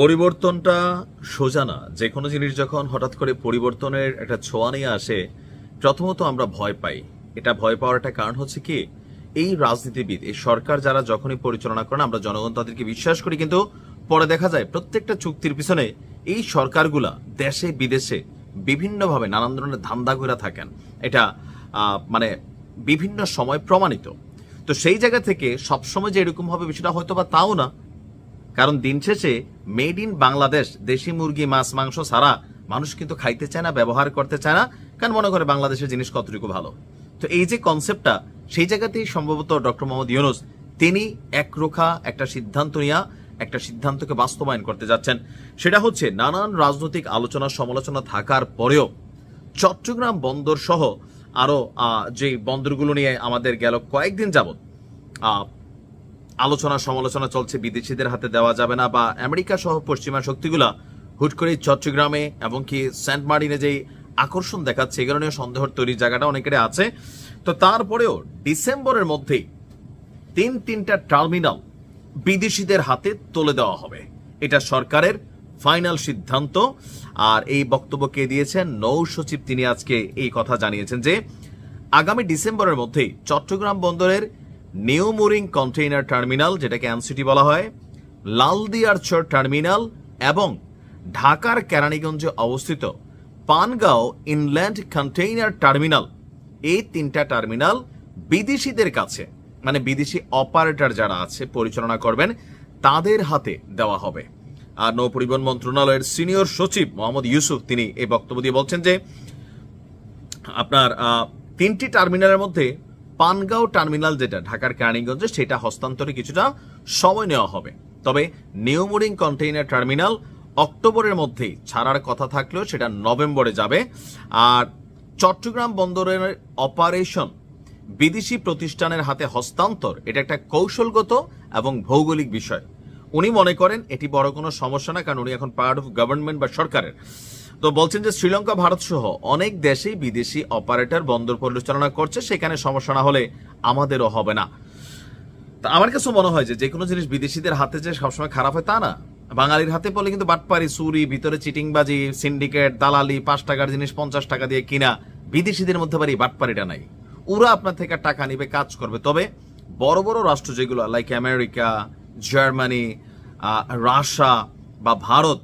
পরিবর্তনটা সোজা না। যে কোনো জিনিস যখন হঠাৎ করে পরিবর্তনের একটা ছোঁয়া নিয়ে আসে, প্রথমত আমরা ভয় পাই। এটা ভয় পাওয়ার একটা কারণ হচ্ছে কি, এই রাজনীতিবিদ, এই সরকার যারা যখনই পরিচালনা করেন, আমরা জনগণ তাদেরকে বিশ্বাস করি, কিন্তু পরে দেখা যায় প্রত্যেকটা চুক্তির পিছনে এই সরকারগুলা দেশে, বিদেশে বিভিন্নভাবে নানান ধরনের ধান্দা করে থাকেন। এটা মানে বিভিন্ন সময় প্রমাণিত। তো সেই জায়গা থেকে সবসময় যে এরকম হবে বিষয়টা হয়তো বা তাও না কারণ দিন শেষে মেড ইন বাংলাদেশ দেশি মুরগি মাছ মাংস ছাড়া মানুষ কিন্তু খাইতে চায় না ব্যবহার করতে চায় না কারণ মনে করে বাংলাদেশের জিনিস কতটুকু ভালো। তো এই যে কনসেপ্টটা সেই জায়গাতেই সম্ভবত ডক্টর মোহাম্মদ ইউনুস তিনি একরোখা একটা সিদ্ধান্ত নিয়ে একটা সিদ্ধান্তকে বাস্তবায়ন করতে যাচ্ছেন। সেটা হচ্ছে নানান রাজনৈতিক আলোচনা সমালোচনা থাকার পরেও চট্টগ্রাম বন্দর সহ আরও আহ, যে বন্দরগুলো নিয়ে আমাদের গেল কয়েকদিন যাবত আলোচনা সমালোচনা চলছে, বিদেশিদের হাতে দেওয়া যাবে না বা আমেরিকা সহ পশ্চিমা শক্তিগুলা হুট করে চট্টগ্রামে এবং কি সেন্ট মার্টিনে যেই আকর্ষণ দেখাচ্ছে এগুলো নিয়ে সন্দেহ তৈরির জায়গাটা অনেকের আছে। তো তারপরেও ডিসেম্বরের মধ্যেই তিন তিনটা টার্মিনাল বিদেশিদের হাতে তুলে দেওয়া হবে। এটা সরকারের ফাইনাল সিদ্ধান্ত। আর এই বক্তব্য কে দিয়েছেন? নৌ সচিব, তিনি আজকে এই কথা জানিয়েছেন যে, আগামী ডিসেম্বরের মধ্যেই চট্টগ্রাম বন্দরের নিউ মুরিং কন্টেইনার টার্মিনাল যেটাকে এনসিটি বলা হয় লালদিয়ার চর টার্মিনাল এবং ঢাকার কেরানীগঞ্জে অবস্থিত পানগাঁও ইনল্যান্ড কন্টেইনার টার্মিনাল এই তিনটা টার্মিনাল বিদেশিদের কাছে মানে বিদেশি অপারেটর যারা আছে, পরিচালনা করবেন, তাদের হাতে দেওয়া হবে। আর নৌ পরিবহন মন্ত্রণালয়ের সিনিয়র সচিব মোহাম্মদ ইউসুফ, তিনি এই বক্তব্য দিয়ে বলছেন যে, আপনার তিনটি টার্মিনালের মধ্যে পানগাঁও টার্মিনাল যেটা, ঢাকার কেরানীগঞ্জে, সেটা হস্তান্তরে কিছুটা সময় নেওয়া হবে। তবে নিউমোরিং কন্টেইনার টার্মিনাল অক্টোবরের মধ্যেই ছাড়ার কথা থাকলেও সেটা নভেম্বরে যাবে। আর চট্টগ্রাম বন্দরের অপারেশন বিদেশি প্রতিষ্ঠানের হাতে হস্তান্তর, এটা একটা কৌশলগত এবং ভৌগোলিক বিষয়। উনি মনে করেন এটি বড় কোনো সমস্যা না, কারণ উনি এখন পার্ট অফ গভর্নমেন্ট বা সরকারের। তো বলছেন যে শ্রীলঙ্কা, ভারত সহ অনেক দেশেই বিদেশি অপারেটর বন্দর পরিচালনা করছে, সেখানে সমস্যা না হলে আমাদেরও হবে না। তা আমার কাছে মনে হয় যে যে কোনো জিনিস বিদেশিদের হাতে যে সবসময় খারাপ হয় তা না। বাঙালির হাতে পড়লে কিন্তু বাটপারি চুরি, ভিতরে চিটিংবাজি সিন্ডিকেট দালালি, পাঁচ টাকার জিনিস পঞ্চাশ টাকা দিয়ে কিনা, বিদেশিদের মধ্যে বাড়ি বাটপারিটা নাই। ওরা আপনার থেকে টাকা নিবে, কাজ করবে। তবে বড় বড় রাষ্ট্র যেগুলো লাইক আমেরিকা জার্মানি রাশা বা ভারত,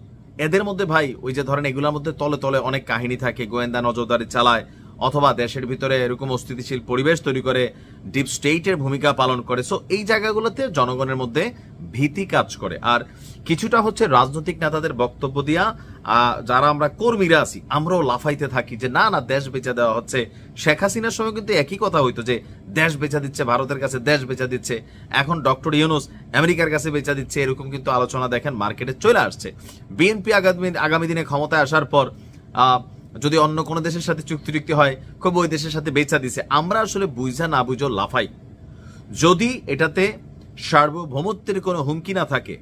এদের মধ্যে ভাই ওই যে ধরেন এগুলোর মধ্যে তলে তলে অনেক কাহিনী থাকে, গোয়েন্দা নজরদারি চালায় অথবা দেশের ভিতরে এরকম অস্থিতিশীল পরিবেশ তৈরি করে ডিপ স্টেটের ভূমিকা পালন করে। সো এই জায়গাগুলোতে জনগণের মধ্যে ভীতি কাজ করে। আর কিছুটা হচ্ছে রাজনৈতিক নেতাদের বক্তব্য দিয়া যারা আমরা কর্মীরা আছি, আমরাও লাফাইতে থাকি যে, না না, দেশ বেচা দেওয়া হচ্ছে। শেখ হাসিনার সময় কিন্তু একই কথা হইতো যে, দেশ বেচা দিচ্ছে, ভারতের কাছে দেশ বেচা দিচ্ছে। এখন ডক্টর ইউনুস আমেরিকার কাছে বেচা দিচ্ছে, এরকম কিন্তু আলোচনা দেখেন মার্কেটে চলে আসছে। বিএনপি আগামী আগামী দিনে ক্ষমতায় আসার পর যদি অন্য কোনো দেশের সাথে চুক্তি টুক্তি হয় খুব ওই দেশের সাথে বেচা দিছে। আমরা আসলে বুঝা না বুঝো লাফাই। যদি এটাতে সার্বভৌমত্বের কোনো হুমকি না থাকে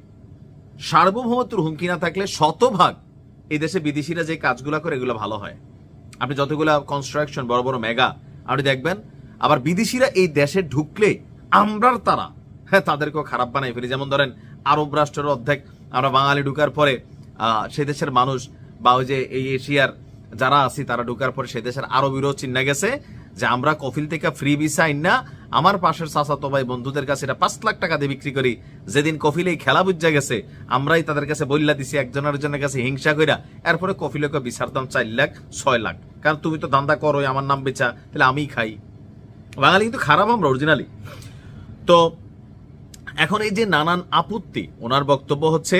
সার্বভৌমত্বের হুমকি না থাকলে শতভাগ এই দেশে বিদেশিরা যে কাজগুলো করে এগুলো ভালো হয়। আপনি যতগুলা কনস্ট্রাকশন বড় বড় মেগা আপনি দেখবেন আবার বিদেশিরা এই দেশে ঢুকলে আমরার তারা হ্যাঁ তাদেরকেও খারাপ বানাই ফেলি। যেমন ধরেন আরব রাষ্ট্রের অর্ধেক আমরা বাঙালি ঢুকার পরে আহ, সে দেশের মানুষ বা ওই যে এই এশিয়ার যারা আছি, তারা ঢুকার পরে সে দেশের আরও বিরোধ চিন্না গেছে যে আমরা কফিল থেকে ফ্রি ভিসা না, আমার পাশের চাচাতো ভাই বন্ধুদের কাছে এটা পাঁচ লাখ টাকা দিয়ে বিক্রি করি। যেদিন কফিলে এই খেলা বুঝা গেছে, আমরাই তাদের কাছে বললা দিছি, একজন আরেকজনের কাছে হিংসা কইরা। এরপরে কফিলকে বিচার দাম চার লাখ, ছয় লাখ। কারণ তুমি তো ধান্দা করো আমার নাম বেচা, তাহলে আমিই খাই। বাঙালি কিন্তু খারাপ আমরা অরিজিনালি তো এখন এই যে নানান আপত্তি, ওনার বক্তব্য হচ্ছে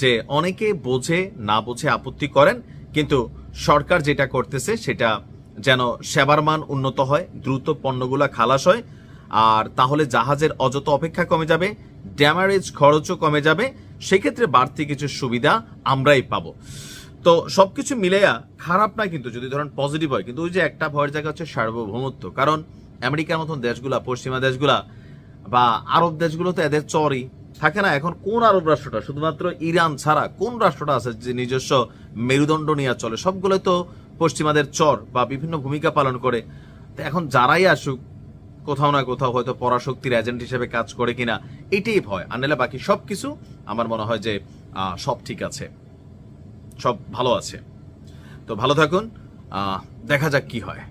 যে অনেকে বোঝে, না বোঝে আপত্তি করেন, কিন্তু সরকার যেটা করতেছে সেটা যেন সেবার মান উন্নত হয়, দ্রুত পণ্যগুলা খালাস হয়, আর তাহলে জাহাজের অযত অপেক্ষা কমে যাবে ড্যামারেজ খরচও কমে যাবে, সেক্ষেত্রে বাড়তি কিছু সুবিধা আমরাই পাবো। তো সবকিছু মিলেয়া খারাপ না কিন্তু যদি ধরেন পজিটিভ হয়, কিন্তু ওই যে একটা ভয়ের জায়গা হচ্ছে সার্বভৌমত্ব, কারণ আমেরিকার মতন দেশগুলা, পশ্চিমা দেশগুলা বা আরব দেশগুলো তো এদের চরই। থাকে না এখন কোন আরব রাষ্ট্রটা? শুধুমাত্র ইরান ছাড়া কোন রাষ্ট্রটা আছে যে নিজস্ব মেরুদণ্ড নিয়ে চলে? সবগুলো তো পশ্চিমাদের চর বা বিভিন্ন ভূমিকা পালন করে। তো এখন যারাই আসুক, কোথাও না কোথাও হয়তো পরাশক্তির এজেন্ট হিসেবে কাজ করে কিনা, এটাই ভয়। আর নাহলে বাকি সব কিছু আমার মনে হয় যে সব ঠিক আছে। সব ভালো আছে। তো ভালো থাকুন। দেখা যাক কি হয়।